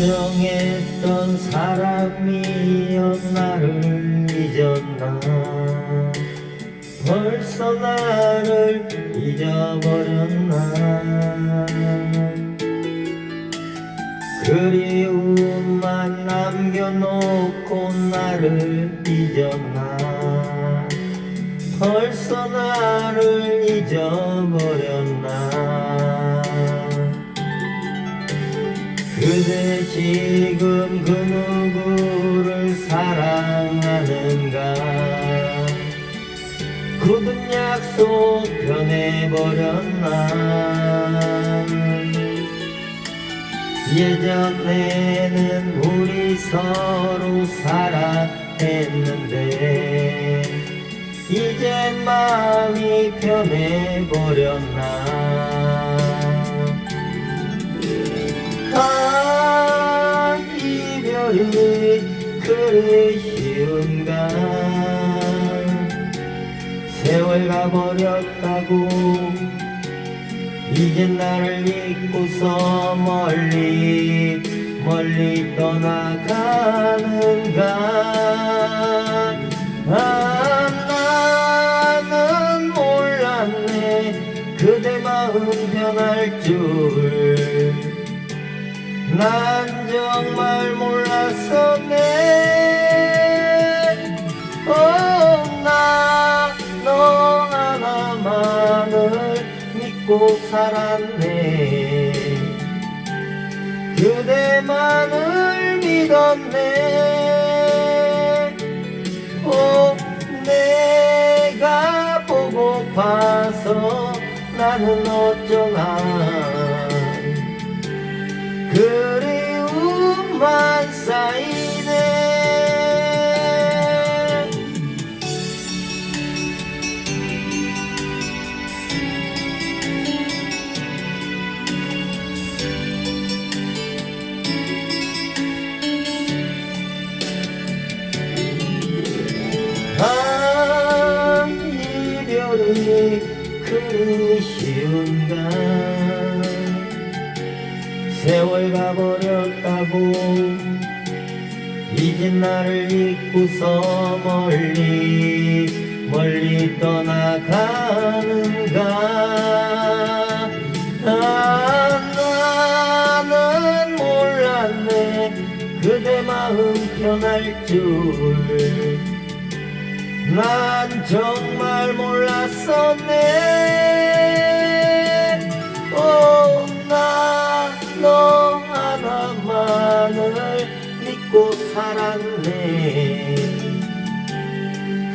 가정했던 사람이었 나를 잊었나? 벌써 나를 잊어버렸나. 그리움만 남겨놓고 나를 잊었나. 벌써 나를 잊어버렸나. 그대 지금 그 누구를 사랑 굳은 약속 변해버렸나. 예전에는 우리 서로 사랑했는데 이젠 마음이 변해버렸나. 아 이별이 그리 쉬운가 가버렸다고. 이젠 나를 잊고서 멀리 멀리 떠나가는가. 아 나는 몰랐네. 그대 마음 변할 줄. 난 정말 몰랐었네 믿고 살았네. 그대만을 믿었네. 오 내가 보고파서 나는 어쩌 쉬운가 세월 가버렸다고 이젠 나를 잊고서 멀리 멀리 떠나가는가? 아 나는 몰랐네. 그대 마음 변할 줄. 난 정말 몰랐었네 살았네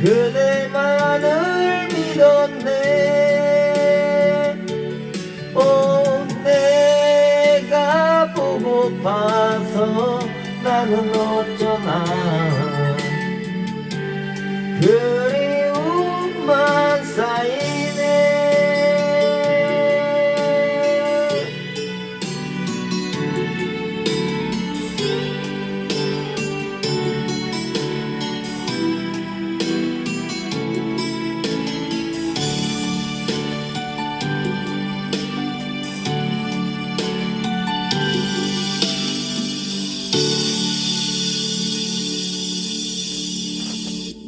그대만을 믿었네. 오 내가 보고파서 나는 어쩌나. 그래